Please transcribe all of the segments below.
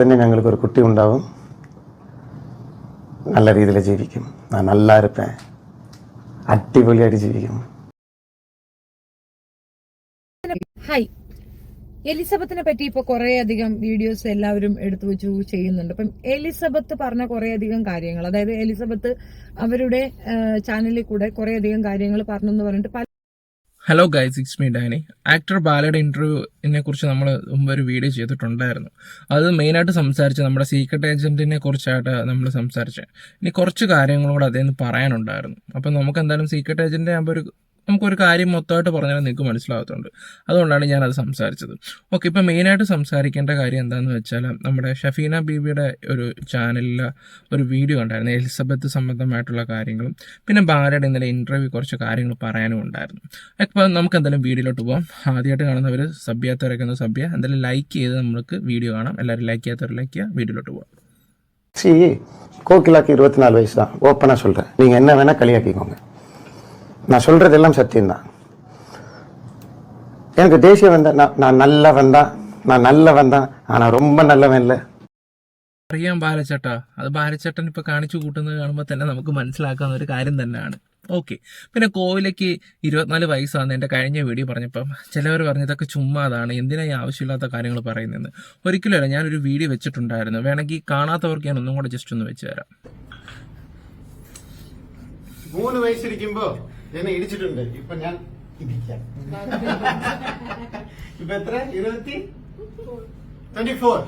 തന്നെ ഞങ്ങൾക്കൊരു കുട്ടി ഉണ്ടാവും. നല്ല രീതിയിൽ ജീവിക്കും. ഞാൻ നല്ല അടിപൊളിയായിട്ട് ജീവിക്കും. ഹായ് എലിസബത്തിനെ പറ്റി ഇപ്പൊ കുറെ അധികം വീഡിയോസ് എല്ലാവരും എടുത്തു വെച്ചു ചെയ്യുന്നുണ്ട്. അപ്പം എലിസബത്ത് പറഞ്ഞ കുറെ അധികം കാര്യങ്ങൾ അതായത് എലിസബത്ത് അവരുടെ ചാനലിൽ കൂടെ കുറെ അധികം കാര്യങ്ങൾ പറഞ്ഞു എന്ന് പറഞ്ഞിട്ട് hello guys it's me Dani actor ബാലയുടെ ഇന്റർവ്യൂവിനെ കുറിച്ച് നമ്മൾ മുമ്പ് ഒരു വീഡിയോ ചെയ്തിട്ടുണ്ടായിരുന്നു. അത് മെയിനായിട്ട് സംസാരിച്ച് നമ്മുടെ സീക്രട്ട് ഏജന്റിനെ കുറിച്ചായിട്ട് നമ്മൾ സംസാരിച്ചത് ഇനി കുറച്ച് കാര്യങ്ങളും കൂടെ അതേന്ന് പറയാനുണ്ടായിരുന്നു. അപ്പം നമുക്ക് എന്തായാലും സീക്രട്ട് ഏജന്റ് ആകുമ്പോൾ ഒരു നമുക്കൊരു കാര്യം മൊത്തമായിട്ട് പറഞ്ഞാൽ നിങ്ങൾക്ക് മനസ്സിലാകത്തുണ്ട് അതുകൊണ്ടാണ് ഞാനത് സംസാരിച്ചത് ഓക്കെ ഇപ്പം മെയിനായിട്ട് സംസാരിക്കേണ്ട കാര്യം എന്താണെന്ന് വെച്ചാൽ നമ്മുടെ ഷഫീന ബീബിയുടെ ഒരു ചാനലിൽ ഒരു വീഡിയോ ഉണ്ടായിരുന്നു എലിസബത്ത് സംബന്ധമായിട്ടുള്ള കാര്യങ്ങളും പിന്നെ ബാലയുടെ ഇന്നലെ ഇൻ്റർവ്യൂ കുറച്ച് കാര്യങ്ങൾ പറയാനും ഉണ്ടായിരുന്നു അപ്പോൾ നമുക്ക് എന്തായാലും വീഡിയോയിലോട്ട് പോകാം ആദ്യമായിട്ട് കാണുന്നവർ സബ് ചെയ്യാത്തവരൊക്കെ ഒന്ന് സബ് ചെയ്യുക എന്തായാലും ലൈക്ക് ചെയ്ത് നമുക്ക് വീഡിയോ കാണാം എല്ലാവരും ലൈക്ക് ചെയ്യാത്തവർ ലൈക്ക് ചെയ്യുക വീഡിയോയിലോട്ട് പോകാം சி கோகிலாக்கு இருபத்தி நாலு வயசு தான் ஓப்பனாக சொல்கிறேன் நீங்கள் என்ன வேணால் களியாக்கிக்கோங்க நான் சொல்கிறது எல்லாம் சத்தியம்தான் எனக்கு தேசியம் வந்த நான் நான் நல்லவன் தான் நான் நல்லவன் தான் ஆனால் ரொம்ப நல்லவன் இல்லை അറിയാം ബാലച്ചേട്ടാ അത് ബാലച്ചേട്ടൻ ഇപ്പൊ കാണിച്ചു കൂട്ടുന്നത് കാണുമ്പോൾ തന്നെ നമുക്ക് മനസ്സിലാക്കാവുന്ന ഒരു കാര്യം തന്നെയാണ് ഓക്കെ പിന്നെ കോവിലേക്ക് ഇരുപത്തിനാല് വയസ്സാണ് എൻ്റെ കഴിഞ്ഞ വീഡിയോ പറഞ്ഞപ്പം ചിലവർ പറഞ്ഞു ഇതൊക്കെ ചുമ്മാതാണ് എന്തിനാ ഈ ആവശ്യമില്ലാത്ത കാര്യങ്ങൾ പറയുന്നതെന്ന് ഒരിക്കലും അല്ല ഞാനൊരു വീഡിയോ വെച്ചിട്ടുണ്ടായിരുന്നു വേണമെങ്കിൽ കാണാത്തവർക്ക് ഞാൻ ഒന്നും കൂടെ ജസ്റ്റ് ഒന്ന് വെച്ച് തരാം മൂന്ന് വയസ്സിരിക്കുമ്പോ എന്നെ ഇടിച്ചിട്ടുണ്ട്. ഇപ്പൊ ഞാൻ ഇടിക്കാം. ഇപ്പൊ എത്ര? ഇരുപത്തി? Twenty four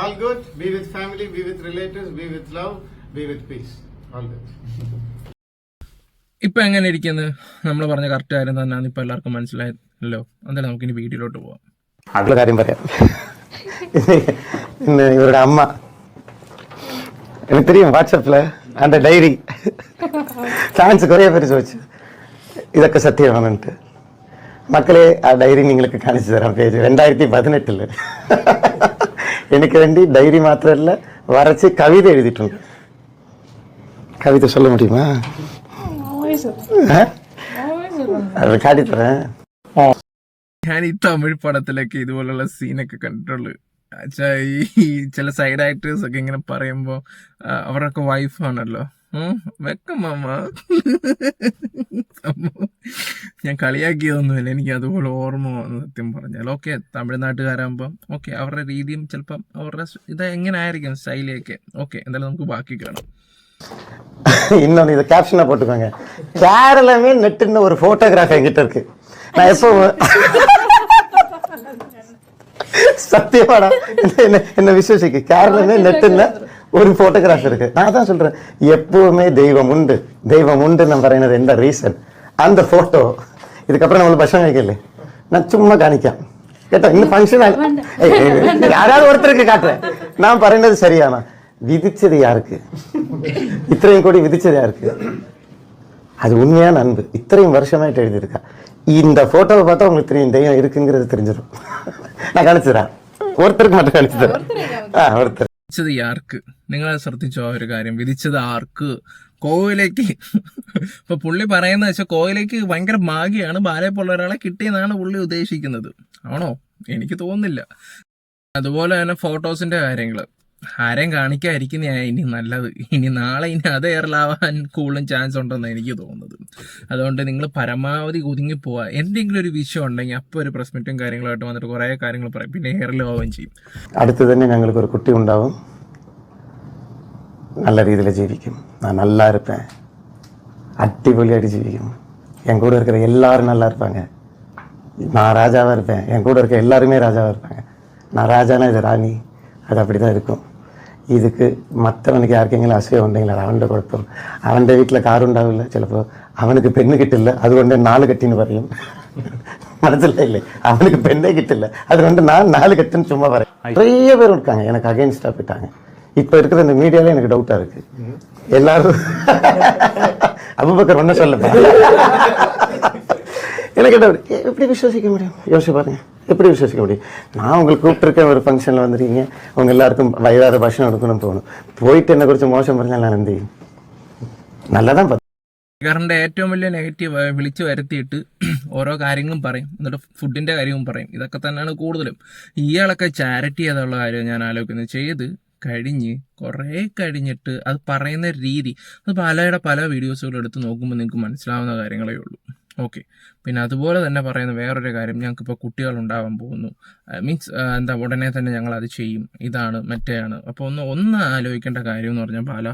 all good be with family be with relatives be with love be with peace all good ഇപ്പൊ എങ്ങനെ ഇരിക്കുന്നത്? നമ്മൾ പറഞ്ഞ കറക്റ്റ് കാര്യം തന്നെയാണ് ഇപ്പൊ എല്ലാവർക്കും മനസ്സിലായല്ലോ. എന്തായാലും നമുക്കിനി വീട്ടിലോട്ട് പോവാം. അടുത്ത കാര്യം പറയാം. ഇവരുടെ അമ്മ எனக்கு தெரியும் வாட்ஸ்அப்பில் அந்த டைரி ஃபேன்ஸ் குறைய பெருசு வச்சு. இதற்கு சத்தியவானன்ட்டு மக்களே ஆ டைரி நீங்களுக்கு காணிச்சு தரேன் பேஜ். ரெண்டாயிரத்தி பதினெட்டில். எனக்கு வேண்டி டைரி மாத்திரம் இல்லை வரைச்சி கவிதை எழுதிட்டு கவிதை சொல்ல முடியுமா? அது காட்டித்தரேன். ஹானி தமிழ் படத்துல இது இதுபோல சீனுக்கு கண்ட்ரோல் ഈ ചില സൈഡ് ആക്ടേഴ്സ് ഒക്കെ ഇങ്ങനെ പറയുമ്പോൾ അവരൊക്കെ വൈഫാണല്ലോ വെക്കം മാമ സംഭവം ഞാൻ കളിയാക്കിയതൊന്നുമില്ല എനിക്ക് അതുപോലെ ഓർമ്മ വന്നു സത്യം പറഞ്ഞാൽ ഓക്കെ തമിഴ്നാട്ടുകാരാകുമ്പം ഓക്കെ അവരുടെ രീതിയും ചിലപ്പം അവരുടെ സ് ഇത് എങ്ങനെ ആയിരിക്കും സ്റ്റൈലൊക്കെ ഓക്കെ എന്തായാലും നമുക്ക് ബാക്കി കാണാം இன்னொன்று இதை கேப்ஷனாக போட்டுக்கோங்க கேரளமே நெட்டுன்னு ஒரு ஃபோட்டோகிராஃப் என்கிட்ட இருக்கு நான் எப்போ சத்தியமாடா என்ன என்ன விசுவசிக்கு கேரளமே நெட்டுன்னு ஒரு ஃபோட்டோகிராஃப் இருக்கு நான் தான் சொல்றேன் எப்பவுமே தெய்வம் உண்டு தெய்வம் உண்டு நான் പറയുന്നത് എന്താ റീസൺ அந்த ഫോട്ടോ இதுக்கப்புறம் நம்மளுக்கு ഭക്ഷണം കഴിക്കല്ലേ நான் சும்மா കാണിക്കാം കേട്ടോ ഇന്ന് ഫംഗ്ഷൻ யாராவது ஒருத்தருக்கு காட்டுறேன் நான் പറയുന്നത് ശരിയാണോ விதிச்சது யாருக்கு இத்தனையும் கோடி விதிச்சது யாருக்கு அது உண்மையான அன்பு இத்தனையும் வருஷமாயிட்டு எழுதியிருக்கா இந்த போட்டோவை பார்த்தா உங்களுக்கு தெரியும் தெய்வம் இருக்குங்கிறது தெரிஞ்சிடும் நான் കാണിച്ചുതരാം ஒருத்தருக்கு மட்டும் കാണിച്ചുതരാം ആ ஒருத்தர் വിധിച്ചത് ആർക്ക് നിങ്ങൾ ശ്രദ്ധിച്ചോ ആ ഒരു കാര്യം വിധിച്ചത് ആർക്ക് കോവിലേക്ക് ഇപ്പൊ പുള്ളി പറയുന്നത് വെച്ചാൽ കോവിലേക്ക് ഭയങ്കര ഭാഗ്യമാണ് ബാലയെപ്പോലുള്ള ഒരാളെ കിട്ടിയെന്നാണ് പുള്ളി ഉദ്ദേശിക്കുന്നത് ആണോ എനിക്ക് തോന്നുന്നില്ല അതുപോലെ തന്നെ ഫോട്ടോസിന്റെ കാര്യങ്ങള് ഹരം കാണിക്കാതിരിക്കുന്ന ഇനി നല്ലത്. ഇനി നാളെ ഇനി അത് എയറിലാവാൻ കൂടുതലും ചാൻസ് ഉണ്ടെന്ന് എനിക്ക് തോന്നുന്നത്. അതുകൊണ്ട് നിങ്ങൾ പരമാവധി ഒതുങ്ങിപ്പോവുക എന്തെങ്കിലും ഒരു വിഷയം ഉണ്ടെങ്കിൽ അപ്പൊ ഒരു പ്രശ്നറ്റും കാര്യങ്ങളായിട്ട് വന്നിട്ട് കുറേ കാര്യങ്ങൾ പറയും. പിന്നെ എയറിലാവുകയും ചെയ്യും. അടുത്ത് തന്നെ ഞങ്ങൾക്ക് ഒരു കുട്ടി ഉണ്ടാവും. നല്ല രീതിയിൽ ജീവിക്കും. ഞാൻ നല്ലാ ഇരുപ്പേൻ അടിപൊളിയായിട്ട് ജീവിക്കും. എൻ കൂടെ ഇരിക്കുന്ന എല്ലാവരും நல்லா இருப்பாங்க நான் ராஜாவாக இருப்பேன் என் கூட இருக்க எல்லாருமே ராஜாவாக இருப்பாங்க நான் ராஜானா இது ராணி அது அப்படி இருக்கும் ഇതൊക്കെ മറ്റവനക്ക് ആർക്കെങ്കിലും അസുഖം ഉണ്ടെങ്കിൽ അത് അവൻ്റെ കുഴപ്പം അവൻ്റെ വീട്ടിൽ കാറുണ്ടാവില്ല ചിലപ്പോൾ അവനക്ക് പെണ്ണ് കിട്ടില്ല അതുകൊണ്ട് നാല് കെട്ടിന്ന് പറയും മനസ്സിലായില്ലേ അവനക്ക് പെണ്ണേ കിട്ടില്ല അതുകൊണ്ട് நான் நாலு கட்டுன்னு சும்மா வரேன் நிறைய பேர் இருக்காங்க எனக்கு அகைன்ஸ்டாக போயிட்டாங்க இப்போ இருக்கிற இந்த மீடியாவில் எனக்கு டவுட்டாக இருக்குது எல்லாரும் அபுபக்கர் ஒன்றும் சொல்லப்பா எனக்கு டவுட் വിശ്വസിക്കാൻ விசுவாசிக்க முடியும் யோசிச்சு பாருங்கள் எப்படி விசுவாசிக்க முடியும் நான் உங்களுக்கு கூப்பிட்டுருக்க ஒரு ஃபங்க்ஷனில் வந்துருக்கீங்க அவங்க எல்லாருக்கும் வயதாத பாஷம் எடுக்கணும்னு தோணும் போயிட்டு என்னை குறித்து പറഞ്ഞാൽ நான் എന്ത് ചെയ്യും? നല്ലതാ കാരണം ഏറ്റവും വലിയ നെഗറ്റീവ് വിളിച്ചു വരുത്തിയിട്ട് ഓരോ കാര്യങ്ങളും പറയും. എന്നിട്ട് ഫുഡിന്റെ കാര്യവും പറയും. ഇതൊക്കെ തന്നെയാണ് കൂടുതലും. ഇയാളൊക്കെ ചാരിറ്റി ചെയ്തുള്ള കാര്യം ഞാൻ ആലോചിക്കുന്നത് ചെയ്ത് കഴിഞ്ഞ് കുറേ കഴിഞ്ഞിട്ട് അത് പറയുന്ന രീതി അത് പലയുടെ പല വീഡിയോസുകൾ എടുത്ത് നോക്കുമ്പോൾ നിങ്ങൾക്ക് മനസ്സിലാവുന്ന കാര്യങ്ങളേ ഉള്ളൂ. ഓക്കെ പിന്നെ അതുപോലെ തന്നെ പറയുന്ന വേറൊരു കാര്യം ഞങ്ങൾക്കിപ്പോൾ കുട്ടികൾ ഉണ്ടാവാൻ പോകുന്നു മീൻസ് എന്താ ഉടനെ തന്നെ ഞങ്ങൾ അത് ചെയ്യും. ഇതാണ് മറ്റേയാണ്. അപ്പോൾ ഒന്ന് ഒന്ന് ആലോചിക്കേണ്ട കാര്യം എന്ന് പറഞ്ഞാൽ പല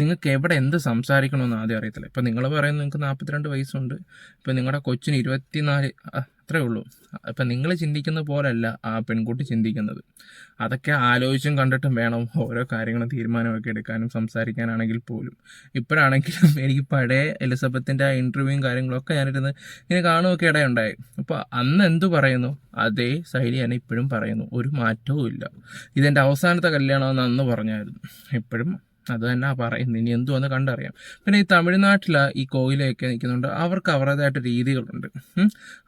നിങ്ങൾക്ക് എവിടെ എന്ത് സംസാരിക്കണമെന്ന് ആദ്യം അറിയത്തില്ല. ഇപ്പം നിങ്ങൾ പറയുന്നത് നിങ്ങൾക്ക് നാൽപ്പത്തിരണ്ട് വയസ്സുണ്ട്. ഇപ്പം നിങ്ങളുടെ കൊച്ചിന് ഇരുപത്തിനാല് അത്രേ ഉള്ളൂ. അപ്പം നിങ്ങൾ ചിന്തിക്കുന്ന പോലല്ല ആ പെൺകുട്ടി ചിന്തിക്കുന്നത്. അതൊക്കെ ആലോചിച്ചും കണ്ടിട്ടും വേണം ഓരോ കാര്യങ്ങളും തീരുമാനമൊക്കെ എടുക്കാനും സംസാരിക്കാനാണെങ്കിൽ പോലും. ഇപ്പോഴാണെങ്കിലും എനിക്ക് പഴയ എലിസബത്തിന്റെ ആ ഇന്റർവ്യൂവും കാര്യങ്ങളൊക്കെ ഞാനിരുന്ന് ഇങ്ങനെ കാണുമൊക്കെ ഇടയുണ്ടായി. അപ്പോൾ അന്ന് എന്തു പറയുന്നു? അതേ ശൈലി ഞാൻ ഇപ്പോഴും പറയുന്നു. ഒരു മാറ്റവും ഇല്ല. ഇതെന്റെ അവസാനത്തെ കല്യാണമെന്ന് അന്ന് പറഞ്ഞായിരുന്നു. ഇപ്പോഴും അത് തന്നെ പറയുന്നത് ഇനി എന്തുവന്ന് കണ്ടറിയാം. പിന്നെ ഈ തമിഴ്നാട്ടിലെ ഈ കോയിലൊക്കെ നിൽക്കുന്നുണ്ട് അവർക്ക് അവരുടേതായിട്ട് രീതികളുണ്ട്.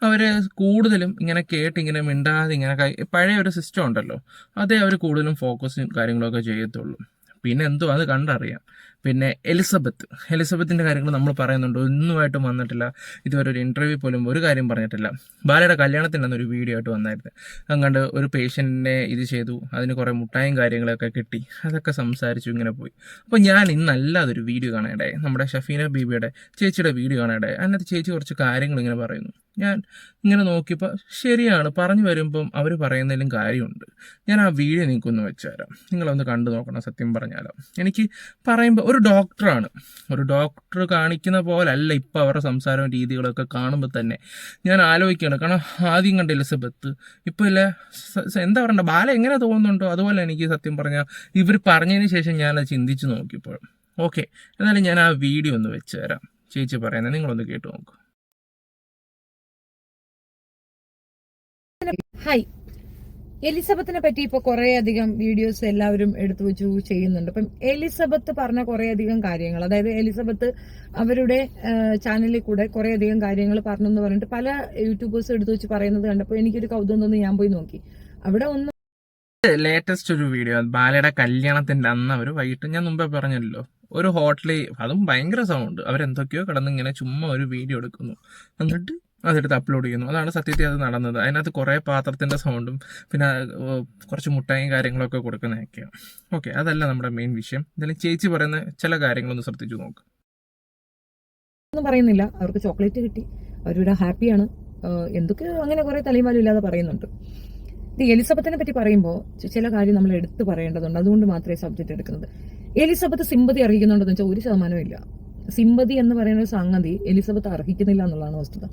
അവർ കൂടുതലും ഇങ്ങനെ കേട്ട് ഇങ്ങനെ മിണ്ടാതെ ഇങ്ങനെ പഴയ ഒരു സിസ്റ്റം ഉണ്ടല്ലോ. അതേ അവർ കൂടുതലും ഫോക്കസും കാര്യങ്ങളൊക്കെ ചെയ്യത്തുള്ളൂ. പിന്നെ എന്തോ അത് കണ്ടറിയാം. പിന്നെ എലിസബത്ത്. എലിസബത്തിന്റെ കാര്യങ്ങൾ നമ്മൾ പറയുന്നുണ്ട്. ഒന്നുമായിട്ടും വന്നിട്ടില്ല. ഇതുവരെ ഒരു ഇന്റർവ്യൂ പോലും ഒരു കാര്യം പറഞ്ഞിട്ടില്ല. ബാലയുടെ കല്യാണത്തിന്റെ അന്നൊരു വീഡിയോ ആയിട്ട് വന്നായിരുന്നു. അങ്ങാണ്ട് ഒരു പേഷ്യന്റിനെ ഇത് ചെയ്തു. അതിന് കുറേ മുട്ടായും കാര്യങ്ങളൊക്കെ കിട്ടി. അതൊക്കെ സംസാരിച്ചു ഇങ്ങനെ പോയി. അപ്പോൾ ഞാൻ ഇന്നല്ല അതൊരു വീഡിയോ കാണാനിടയായി. നമ്മുടെ ഷഫീന ബീബിയുടെ ചേച്ചിയുടെ വീഡിയോ കാണാനിടയായി. അതിനകത്ത് ചേച്ചി കുറച്ച് കാര്യങ്ങൾ ഇങ്ങനെ പറയുന്നു. ഞാൻ ഇങ്ങനെ നോക്കിയപ്പോൾ ശരിയാണ് പറഞ്ഞു വരുമ്പം അവർ പറയുന്നതിലും കാര്യമുണ്ട്. ഞാൻ ആ വീഡിയോ നിങ്ങൾക്കൊന്ന് വെച്ചുതരാം. നിങ്ങളൊന്ന് കണ്ടു നോക്കണം സത്യം പറഞ്ഞാലോ. എനിക്ക് പറയുമ്പോൾ ഒരു ഡോക്ടറാണ്. ഒരു ഡോക്ടർ കാണിക്കുന്ന പോലല്ല ഇപ്പോൾ അവരുടെ സംസാരവും രീതികളൊക്കെ കാണുമ്പോൾ തന്നെ ഞാൻ ആലോചിക്കുകയാണ്. കാരണം ആദ്യം കണ്ട എലിസബത്ത് ഇപ്പോൾ ഇല്ല എന്താ പറയണ്ട ബാല എങ്ങനെ തോന്നുന്നുണ്ടോ? അതുപോലെ എനിക്ക് സത്യം പറഞ്ഞാൽ ഇവർ പറഞ്ഞതിന് ശേഷം ഞാൻ അത് ചിന്തിച്ച് നോക്കിയപ്പോൾ ഓക്കെ എന്നാലും ഞാൻ ആ വീഡിയോ ഒന്ന് വെച്ച് തരാം ചേച്ചി പറയുന്നത് നിങ്ങളൊന്ന് കേട്ട് നോക്കൂ. ഹായ് എലിസബത്തിനെ പറ്റി ഇപ്പൊ കുറെ അധികം വീഡിയോസ് എല്ലാവരും എടുത്തു വെച്ചു ചെയ്യുന്നുണ്ട്. അപ്പം എലിസബത്ത് പറഞ്ഞ കുറെ അധികം കാര്യങ്ങൾ അതായത് എലിസബത്ത് അവരുടെ ചാനലിൽ കൂടെ കുറെ അധികം കാര്യങ്ങൾ പറഞ്ഞു എന്ന് പറഞ്ഞിട്ട് പല യൂട്യൂബേഴ്സ് എടുത്തു വെച്ച് പറയുന്നത് കണ്ടപ്പോൾ എനിക്കൊരു കൗതുകം തോന്നി ഞാൻ പോയി നോക്കി. അവിടെ ഒന്ന് ലേറ്റസ്റ്റ് ഒരു വീഡിയോ ബാലയുടെ കല്യാണത്തിന്റെ അന്ന് അവർ വൈകിട്ട് ഞാൻ മുമ്പേ പറഞ്ഞല്ലോ ഒരു ഹോട്ടലിൽ അതും ഭയങ്കര സൗണ്ട് അവരെന്തൊക്കെയോ കിടന്നിങ്ങനെ ചുമ്മാ ഒരു വീഡിയോ എടുക്കുന്നു. എന്നിട്ട് അതെടുത്ത് അപ്ലോഡ് ചെയ്യുന്നു. അതാണ് സത്യത്തിൽ അത് നടന്നത്. അതിനകത്ത് കുറേ പാത്രത്തിന്റെ സൗണ്ടും പിന്നെ കുറച്ച് മുട്ടായും കാര്യങ്ങളൊക്കെ കൊടുക്കുന്നതൊക്കെയാണ് ഓക്കെ അതല്ല നമ്മുടെ മെയിൻ വിഷയം. എന്തായാലും ചേച്ചി പറയുന്ന ചില കാര്യങ്ങളൊന്ന് ശ്രദ്ധിച്ചു നോക്ക്. ഒന്നും പറയുന്നില്ല. അവർക്ക് ചോക്ലേറ്റ് കിട്ടി. അവരുടെ ഹാപ്പിയാണ് എന്തൊക്കെ അങ്ങനെ കുറെ തലയുമാലും ഇല്ലാതെ പറയുന്നുണ്ട്. ഇത് എലിസബത്തിനെ പറ്റി പറയുമ്പോൾ ചില കാര്യം നമ്മൾ എടുത്തു പറയേണ്ടതുണ്ട്. അതുകൊണ്ട് മാത്രമേ സബ്ജക്റ്റ് എടുക്കുന്നത്. എലിസബത്ത് സിമ്പതി അർഹിക്കുന്നുണ്ടെന്ന് വെച്ചാൽ ഒരു ശതമാനവും ഇല്ല. സിമ്പതി എന്ന് പറയുന്ന ഒരു സംഗതി എലിസബത്ത് അർഹിക്കുന്നില്ല എന്നുള്ളതാണ് വസ്തുത.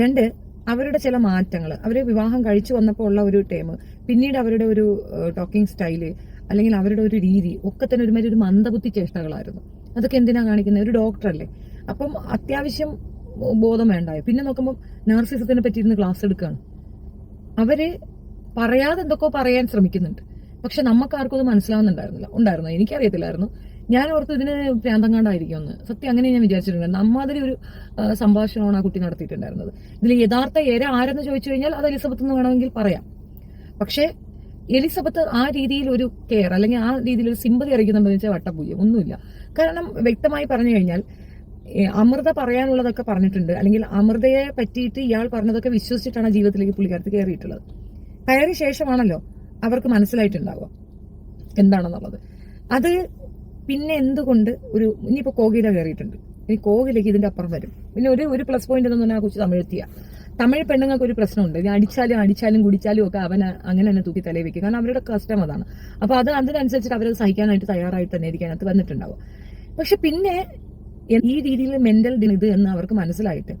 രണ്ട് അവരുടെ ചില മാറ്റങ്ങൾ അവർ വിവാഹം കഴിച്ചു വന്നപ്പോൾ ഉള്ള ഒരു ടേം പിന്നീട് അവരുടെ ഒരു ടോക്കിംഗ് സ്റ്റൈൽ അല്ലെങ്കിൽ അവരുടെ ഒരു രീതി ഒക്കെ തന്നെ ഒരുമാതിരി ഒരു മന്ദബുദ്ധി ചേഷ്ടകളായിരുന്നു. അതൊക്കെ എന്തിനാ കാണിക്കുന്നത് ഒരു ഡോക്ടറല്ലേ അപ്പം അത്യാവശ്യം ബോധം വേണ്ടായി? പിന്നെ നോക്കുമ്പോൾ നാർസിസത്തിനെ പറ്റി ഇരുന്ന് ക്ലാസ് എടുക്കുകയാണ് അവർ പറയാതെ എന്തൊക്കെയോ പറയാൻ ശ്രമിക്കുന്നുണ്ട്. പക്ഷെ നമുക്കാർക്കും അത് മനസ്സിലാവുന്നുണ്ടായിരുന്നില്ല. ഉണ്ടായിരുന്നു? എനിക്കറിയത്തില്ലായിരുന്നു. ഞാൻ ഓർത്ത് ഇതിന് പ്രാന്തങ്ങാണ്ടായിരിക്കുമെന്ന് സത്യം അങ്ങനെ ഞാൻ വിചാരിച്ചിട്ടുണ്ട്. അമ്മാതിരി ഒരു സംഭാഷണമാണ് ആ കുട്ടി നടത്തിയിട്ടുണ്ടായിരുന്നത്. ഇതിൽ യഥാർത്ഥ ഏര ആരെന്ന് ചോദിച്ചു കഴിഞ്ഞാൽ അത് എലിസബത്ത് എന്ന് വേണമെങ്കിൽ പറയാം. പക്ഷേ എലിസബത്ത് ആ രീതിയിൽ ഒരു കെയർ അല്ലെങ്കിൽ ആ രീതിയിൽ ഒരു സിമ്പതി അറിയിക്കുന്നുണ്ടോ എന്ന് വെച്ചാൽ വട്ടപൂജ്യം ഒന്നുമില്ല. കാരണം വ്യക്തമായി പറഞ്ഞു കഴിഞ്ഞാൽ അമൃത പറയാനുള്ളതൊക്കെ പറഞ്ഞിട്ടുണ്ട്. അല്ലെങ്കിൽ അമൃതയെ പറ്റിയിട്ട് ഇയാൾ പറഞ്ഞതൊക്കെ വിശ്വസിച്ചിട്ടാണ് ജീവിതത്തിലേക്ക് പുള്ളിക്കാരത്ത് കയറിയിട്ടുള്ളത്. കയറിയ ശേഷമാണല്ലോ അവർക്ക് മനസ്സിലായിട്ടുണ്ടാവുക. എന്താണെന്നുള്ളത്. അത് പിന്നെ എന്തുകൊണ്ട് ഒരു ഇനിയിപ്പോ കോകില കയറിയിട്ടുണ്ട്. ഇനി കോകിലേക്ക് ഇതിന്റെ അപ്പുറം വരും. പിന്നെ ഒരു ഒരു പ്ലസ് പോയിന്റ് എന്ന് പറഞ്ഞാൽ കൊച്ചു തമിഴെത്തിയ തമിഴ് പെണ്ണുങ്ങൾക്ക് ഒരു പ്രശ്നമുണ്ട്. ഇനി അടിച്ചാലും അടിച്ചാലും കുടിച്ചാലും ഒക്കെ അവൻ അങ്ങനെ തന്നെ തൂക്കി തലയിൽ വെക്കും. കാരണം അവരുടെ കസ്റ്റം അതാണ്. അപ്പോൾ അത് അതിനനുസരിച്ചിട്ട് അവരത് സഹിക്കാനായിട്ട് തയ്യാറായിട്ട് തന്നെ ഇരിക്കാൻ അത് വന്നിട്ടുണ്ടാവും. പക്ഷെ പിന്നെ ഈ രീതിയിൽ മെന്റൽ ഇത് എന്ന് അവർക്ക് മനസ്സിലായിട്ട്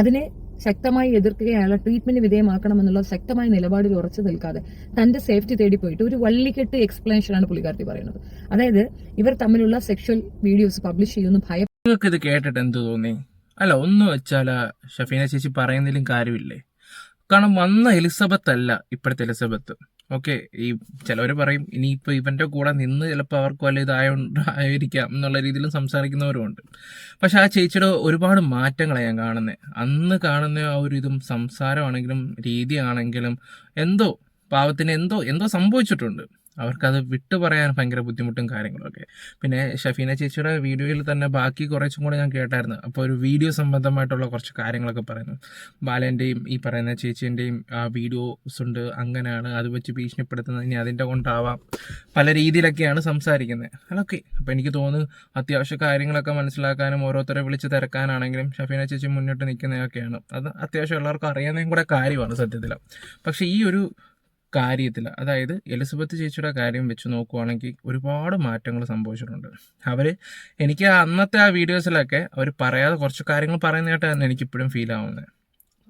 അതിനെ ശക്തമായി എതിർക്കുകയും ട്രീറ്റ്മെന്റ് വിധേയമാക്കണമെന്നുള്ള ശക്തമായ നിലപാടിൽ ഉറച്ചു നിൽക്കാതെ തന്റെ സേഫ്റ്റി തേടി പോയിട്ട് ഒരു വള്ളിക്കെട്ട് എക്സ്പ്ലനേഷനാണ് പുള്ളിക്കാരത്തി പറയുന്നത്. അതായത് ഇവർ തമ്മിലുള്ള സെക്ഷൽ വീഡിയോസ് പബ്ലിഷ് ചെയ്യുന്നു ഭയ കേട്ടിട്ട് എന്ത് തോന്നി? അല്ല ഒന്ന് വെച്ചാൽ ഷഫീന ചേച്ചി പറയുന്നതിലും കാര്യമില്ലേ? കാരണം വന്ന എലിസബത്ത് അല്ല ഇപ്പോഴത്തെ എലിസബത്ത്. ഓക്കെ ഈ ചിലവർ പറയും ഇനിയിപ്പോൾ ഇവന്റെ കൂടെ നിന്ന് ചിലപ്പോൾ അവർക്ക് വല്ല ഇതായോണ്ടായിരിക്കാം എന്നുള്ള രീതിയിലും സംസാരിക്കുന്നവരുമുണ്ട്. പക്ഷെ ആ ചേച്ചിയുടെ ഒരുപാട് മാറ്റങ്ങളാണ് ഞാൻ കാണുന്നത് അന്ന് കാണുന്ന ആ ഒരു ഇതും സംസാരമാണെങ്കിലും രീതിയാണെങ്കിലും എന്തോ പാവത്തിന് എന്തോ എന്തോ സംഭവിച്ചിട്ടുണ്ട്. അവർക്കത് വിട്ടു പറയാൻ ഭയങ്കര ബുദ്ധിമുട്ടും കാര്യങ്ങളൊക്കെ പിന്നെ ഷഫീന ചേച്ചിയുടെ വീഡിയോയിൽ തന്നെ ബാക്കി കുറച്ചും കൂടെ ഞാൻ കേട്ടായിരുന്നു. അപ്പോൾ ഒരു വീഡിയോ സംബന്ധമായിട്ടുള്ള കുറച്ച് കാര്യങ്ങളൊക്കെ പറയുന്നു. ബാലന്റെയും ഈ പറയുന്ന ചേച്ചീന്റെയും ആ വീഡിയോസ് ഉണ്ട്. അങ്ങനെയാണ് അത് വെച്ച് ഭീഷണിപ്പെടുത്തുന്നത്. ഇനി അതിന്റെ കൊണ്ടാവാം. പല രീതിയിലൊക്കെയാണ് സംസാരിക്കുന്നത്. അതൊക്കെ. അപ്പോൾ എനിക്ക് തോന്നുന്നു അത്യാവശ്യ കാര്യങ്ങളൊക്കെ മനസ്സിലാക്കാനും ഓരോരുത്തരെ വിളിച്ച് തിരക്കാനാണെങ്കിലും ഷഫീന ചേച്ചി മുന്നിട്ട് നിൽക്കുന്നതൊക്കെയാണ്. അത് അത്യാവശ്യം എല്ലാവർക്കും അറിയാവുന്നതും കൂടെ കാര്യമാണ് സത്യത്തിൽ. പക്ഷേ ഈ ഒരു കാര്യത്തിൽ അതായത് എലിസബത്ത് ചേച്ചിയുടെ കാര്യം വെച്ച് നോക്കുവാണെങ്കിൽ ഒരുപാട് മാറ്റങ്ങൾ സംഭവിച്ചിട്ടുണ്ട്. അവർ എനിക്ക് അന്നത്തെ ആ വീഡിയോസിലൊക്കെ അവർ പറയാതെ കുറച്ച് കാര്യങ്ങൾ പറയുന്നതായിട്ടാണ് എനിക്കിപ്പോഴും ഫീൽ ആവുന്നത്.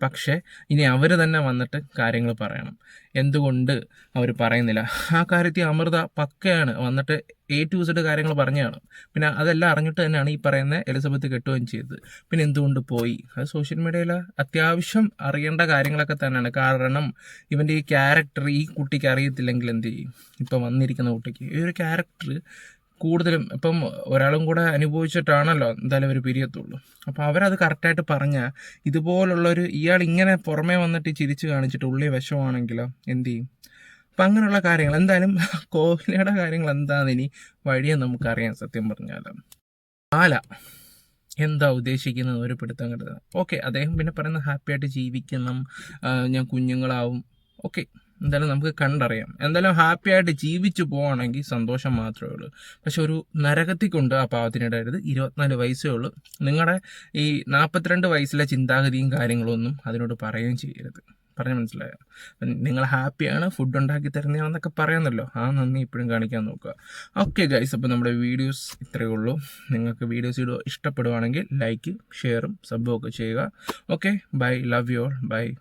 പക്ഷേ ഇനി അവർ തന്നെ വന്നിട്ട് കാര്യങ്ങൾ പറയണം. എന്തുകൊണ്ട് അവർ പറയുന്നില്ല? ആ കാര്യത്തിൽ അമൃത പക്കയാണ്. വന്നിട്ട് എ ടു സെഡ് കാര്യങ്ങൾ പറഞ്ഞതാണ്. പിന്നെ അതെല്ലാം അറിഞ്ഞിട്ട് തന്നെയാണ് ഈ പറയുന്ന എലിസബത്ത് കെട്ടുകയും ചെയ്തത്. പിന്നെ എന്തുകൊണ്ട് പോയി? അത് സോഷ്യൽ മീഡിയയിൽ അത്യാവശ്യം അറിയേണ്ട കാര്യങ്ങളൊക്കെ തന്നെയാണ്. കാരണം ഇവന്റെ ഈ ക്യാരക്ടർ ഈ കുട്ടിക്ക് അറിയത്തില്ലെങ്കിൽ എന്ത് ചെയ്യും? ഇപ്പം വന്നിരിക്കുന്ന കുട്ടിക്ക്. ഈ ഒരു ക്യാരക്ടർ കൂടുതലും ഇപ്പം ഒരാളും കൂടെ അനുഭവിച്ചിട്ടാണല്ലോ എന്തായാലും ഒരു പിരിയത്തുള്ളൂ. അപ്പോൾ അവരത് കറക്റ്റായിട്ട് പറഞ്ഞാൽ ഇതുപോലുള്ളൊരു ഇയാൾ ഇങ്ങനെ പുറമേ വന്നിട്ട് ചിരിച്ചു കാണിച്ചിട്ട് ഉള്ളി വിഷമാണെങ്കിലോ എന്ത് ചെയ്യും? അപ്പം അങ്ങനെയുള്ള കാര്യങ്ങൾ എന്തായാലും കോഹ്ലിയുടെ കാര്യങ്ങൾ എന്താണെന്ന് ഇനി വഴിയെ നമുക്കറിയാം സത്യം പറഞ്ഞാൽ ആല എന്താ ഉദ്ദേശിക്കുന്നത്? ഒരു പിടുത്തം കിട്ടുന്നത് ഓക്കെ അദ്ദേഹം പിന്നെ പറയുന്നത് ഹാപ്പിയായിട്ട് ജീവിക്കണം ഞാൻ കുഞ്ഞുങ്ങളാവും. ഓക്കെ. എന്തായാലും നമുക്ക് കണ്ടറിയാം. എന്തായാലും ഹാപ്പി ആയിട്ട് ജീവിച്ചു പോവാണെങ്കിൽ സന്തോഷം മാത്രമേ ഉള്ളൂ. പക്ഷെ ഒരു നരകത്തിൽ കൊണ്ട് ആ പാവത്തിനിടരുത് ഇരുപത്തിനാല് വയസ്സേ ഉള്ളൂ. നിങ്ങളുടെ ഈ നാൽപ്പത്തിരണ്ട് വയസ്സിലെ ചിന്താഗതിയും കാര്യങ്ങളൊന്നും അതിനോട് പറയുകയും ചെയ്യരുത്. പറഞ്ഞ് മനസ്സിലായോ? നിങ്ങൾ ഹാപ്പിയാണ് ഫുഡ് ഉണ്ടാക്കി തരുന്നതാണെന്നൊക്കെ പറയുന്നല്ലോ. ആ നന്ദി ഇപ്പോഴും കാണിക്കാൻ നോക്കുക. ഓക്കെ ഗൈസ് അപ്പോൾ നമ്മുടെ വീഡിയോസ് ഇത്രയേ ഉള്ളൂ. നിങ്ങൾക്ക് വീഡിയോസ് ഇടുക ഇഷ്ടപ്പെടുവാണെങ്കിൽ ലൈക്ക് ഷെയറും സബും ഒക്കെ ചെയ്യുക. Okay bye love you all bye